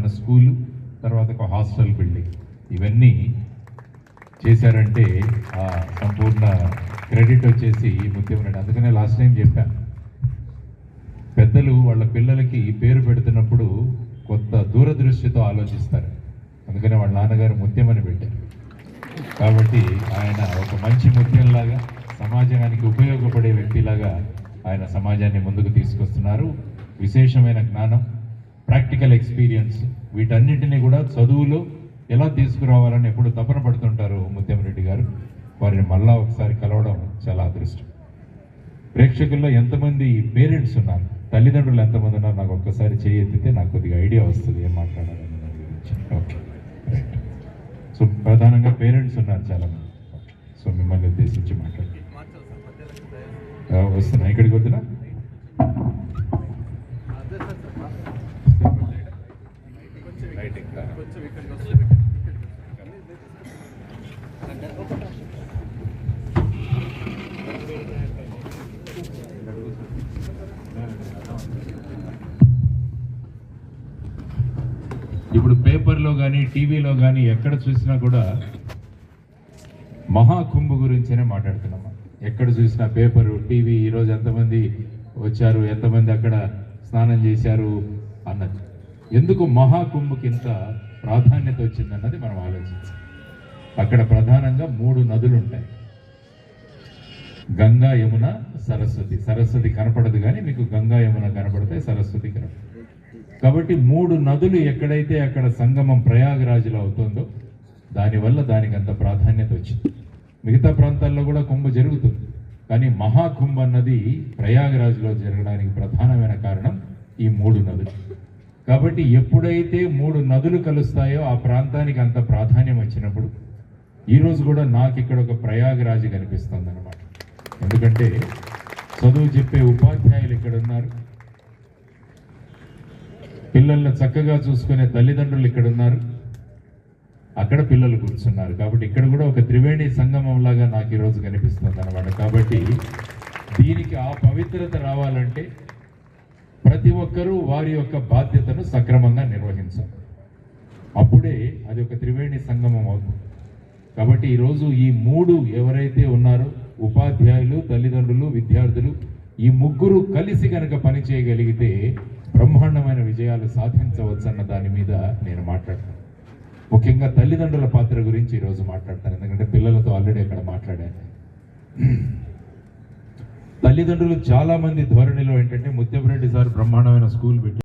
బ్రహ్మాండమైన స్కూలు తర్వాత ఒక హాస్టల్ బిల్డింగ్. ఇవన్నీ చేశారంటే ఆ సంపూర్ణ క్రెడిట్ వచ్చేసి ముఖ్యమంత్రి అందుకనే లాస్ట్ టైం చెప్పాను పెద్దలు వాళ్ళ పిల్లలకి పేరు పెడుతున్నప్పుడు కొత్త దూరదృష్టితో ఆలోచిస్తారు. అందుకనే వాళ్ళ నాన్నగారు ముత్యమని పెట్టారు. కాబట్టి ఆయన ఒక మంచి ముత్యంలాగా సమాజానికి ఉపయోగపడే వ్యక్తిలాగా ఆయన సమాజాన్ని ముందుకు తీసుకొస్తున్నారు. విశేషమైన జ్ఞానం ప్రాక్టికల్ ఎక్స్పీరియన్స్. వీటన్నిటిని కూడా చదువులో ఎలా తీసుకురావాలని ఎప్పుడు తపన పడుతుంటారు ముత్యం రెడ్డి గారు? వారిని మళ్ళా ఒకసారి కలవడం చాలా అదృష్టం. ప్రేక్షకుల్లో ఎంతమంది పేరెంట్స్ ఉన్నారు? తల్లిదండ్రులు ఎంతమంది ఉన్నారు? నాకు ఒక్కసారి చేయి ఎత్తితే నాకు కొద్దిగా ఐడియా వస్తుంది ఏం మాట్లాడాలని దాని గురించి. ఓకే. రైట్. సో ప్రధానంగా పేరెంట్స్ ఉన్నారు చాలా మంది ఓకే. సో మిమ్మల్ని ఉద్దేశించి మాట్లాడి. వస్తున్నా. ఇక్కడికి వద్దునా? ఇప్పుడు పేపర్లో కానీ టీవీలో కానీ ఎక్కడ చూసినా కూడా మహాకుంభ గురించేనే మాట్లాడుతున్నాం ఎక్కడ చూసినా పేపరు టీవీ ఈరోజు ఎంతమంది వచ్చారు ఎంతమంది అక్కడ స్నానం చేశారు అన్నది. ఎందుకు మహాకుంభకి ఇంత ప్రాధాన్యత వచ్చిందన్నది మనం ఆలోచించాలి. అక్కడ ప్రధానంగా మూడు నదులు ఉంటాయి గంగా యమున సరస్వతి. సరస్వతి కనపడదు కానీ మీకు గంగా యమున కనపడతాయి సరస్వతి కనపడదు కాబట్టి మూడు నదులు ఎక్కడైతే అక్కడ సంగమం ప్రయాగరాజులో అవుతుందో దానివల్ల దానికి అంత ప్రాధాన్యత వచ్చింది. మిగతా ప్రాంతాల్లో కూడా కుంభ జరుగుతుంది. కానీ మహాకుంభ అన్నది ప్రయాగరాజులో జరగడానికి ప్రధానమైన కారణం ఈ మూడు నదులు. కాబట్టి ఎప్పుడైతే మూడు నదులు కలుస్తాయో ఆ ప్రాంతానికి అంత ప్రాధాన్యం వచ్చినప్పుడు ఈరోజు కూడా నాకు ఇక్కడ ఒక ప్రయాగరాజు కనిపిస్తుంది అనమాట ఎందుకంటే చదువు చెప్పే ఉపాధ్యాయులు ఇక్కడ ఉన్నారు. పిల్లల్ని చక్కగా చూసుకునే తల్లిదండ్రులు ఇక్కడ ఉన్నారు. అక్కడ పిల్లలు కూర్చున్నారు. కాబట్టి ఇక్కడ కూడా ఒక త్రివేణి సంగమం లాగా నాకు ఈరోజు కనిపిస్తుంది అనమాట కాబట్టి దీనికి ఆ పవిత్రత రావాలంటే ప్రతి ఒక్కరూ వారి యొక్క బాధ్యతను సక్రమంగా నిర్వహించాలి. అప్పుడే అది ఒక త్రివేణి సంగమం అవుతుంది. కాబట్టి ఈరోజు ఈ మూడు ఎవరైతే ఉన్నారో ఉపాధ్యాయులు తల్లిదండ్రులు విద్యార్థులు ఈ ముగ్గురు కలిసి కనుక పని చేయగలిగితే బ్రహ్మాండమైన విజయాలు సాధించవచ్చన్న దాని మీద నేను మాట్లాడతాను. ముఖ్యంగా తల్లిదండ్రుల పాత్ర గురించి ఈరోజు మాట్లాడతాను. ఎందుకంటే పిల్లలతో ఆల్రెడీ అక్కడ మాట్లాడాను. తల్లిదండ్రులు చాలా మంది ధోరణిలో ఏంటంటే ముత్యపురెడ్డి సార్ బ్రహ్మాండమైన స్కూల్ పెట్టి